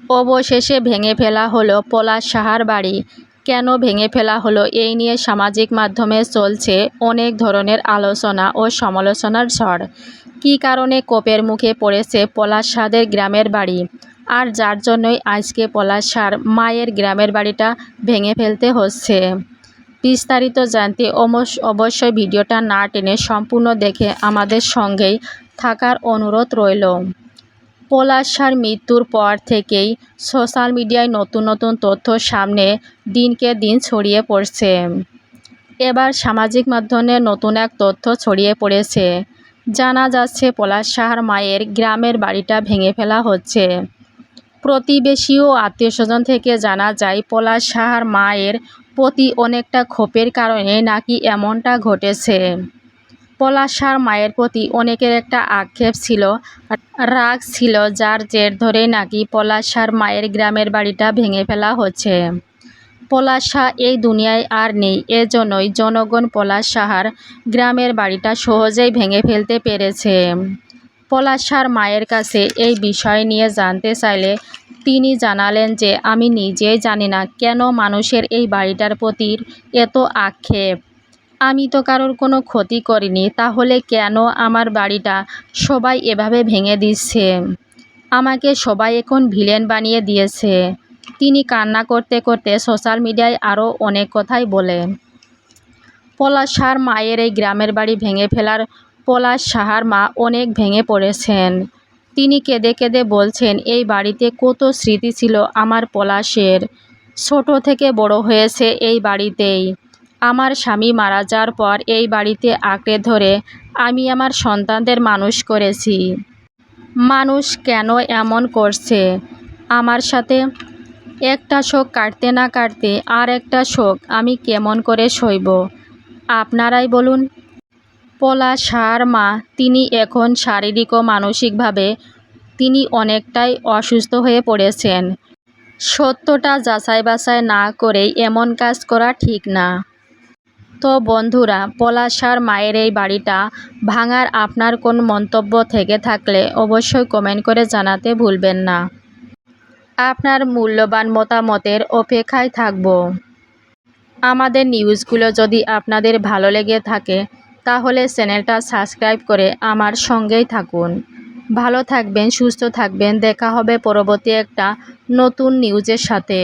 অবশেষে ভেঙে ফেলা হলো পলাশ সাহার বাড়ি। কেন ভেঙে ফেলা হলো এই নিয়ে সামাজিক মাধ্যমে চলছে অনেক ধরনের আলোচনা ও সমালোচনার ঝড়। কী কারণে কোপের মুখে পড়েছে পলাশ সাদের গ্রামের বাড়ি? আর যার জন্যই আজকে পলাশ সার মায়ের গ্রামের বাড়িটা ভেঙে ফেলতে হচ্ছে? বিস্তারিত জানতে অবশ্যই ভিডিওটা না টেনে সম্পূর্ণ দেখে আমাদের সঙ্গেই থাকার অনুরোধ রইল। পলাশার মৃত্যুর পর থেকেই সোশ্যাল মিডিয়ায় নতুন নতুন তথ্য সামনে দিনকে দিন ছড়িয়ে পড়ছে। এবার সামাজিক মাধ্যমে নতুন এক তথ্য ছড়িয়ে পড়েছে। জানা যাচ্ছে পলাশ সাহার মায়ের গ্রামের বাড়িটা ভেঙে ফেলা হচ্ছে। প্রতিবেশী ও আত্মীয় স্বজন থেকে জানা যায় পলাশ সাহার মায়ের প্রতি অনেকটা ক্ষোভের কারণে নাকি এমনটা ঘটেছে। পলাশ সাহার মায়ের প্রতি অনেকের একটা আক্ষেপ ছিল, রাগ ছিল, যার জের ধরে নাকি পলাশ সাহার মায়ের গ্রামের বাড়িটা ভেঙে ফেলা হচ্ছে। পলাশা এই দুনিয়ায় আর নেই, এজন্যই জনগণ পলাশ সাহার গ্রামের বাড়িটা সহজেই ভেঙে ফেলতে পেরেছে। পলাশার মায়ের কাছে এই বিষয় নিয়ে জানতে চাইলে তিনি জানালেন যে, আমি নিজেই জানি না কেন মানুষের এই বাড়িটার প্রতি এত আক্ষেপ। আমি তো কারোর কোনো ক্ষতি করিনি, তাহলে কেন আমার বাড়িটা সবাই এভাবে ভেঙে দিচ্ছে? আমাকে সবাই এখন ভিলেন বানিয়ে দিয়েছে। তিনি কান্না করতে করতে সোশ্যাল মিডিয়ায় আরও অনেক কথাই বলেন পলাশ মায়ের এই গ্রামের বাড়ি ভেঙে ফেলার পলাশ সাহার মা অনেক ভেঙে পড়েছেন। তিনি কেঁদে কেঁদে বলছেন, এই বাড়িতে কত স্মৃতি ছিল আমার পলাশের। ছোট থেকে বড় হয়েছে এই বাড়িতেই। আমার স্বামী মারা যাওয়ার পর এই বাড়িতে আঁকড়ে ধরে আমি আমার সন্তানদের মানুষ করেছি। মানুষ কেন এমন করছে? আমার সাথে একটা শোক কাটতে না কাটতে আর একটা শোক আমি কেমন করে সইব? আপনারাই বলুন। পলাশ সার মা, তিনি এখন শারীরিক ও মানসিকভাবে তিনি অনেকটাই অসুস্থ হয়ে পড়েছেন। সত্যটা যাচাই বাছাই না করেই এমন কাজ করা ঠিক না। তো বন্ধুরা, পলাশার মায়ের এই বাড়িটা ভাঙার আপনার কোন মন্তব্য থেকে থাকলে অবশ্যই কমেন্ট করে জানাতে ভুলবেন না। আপনার মূল্যবান মতামতের অপেক্ষায় থাকব। আমাদের নিউজগুলো যদি আপনাদের ভালো লেগে থাকে, তাহলে চ্যানেলটা সাবস্ক্রাইব করে আমার সঙ্গেই থাকুন। ভালো থাকবেন, সুস্থ থাকবেন, দেখা হবে পরবর্তী একটা নতুন নিউজের সাথে।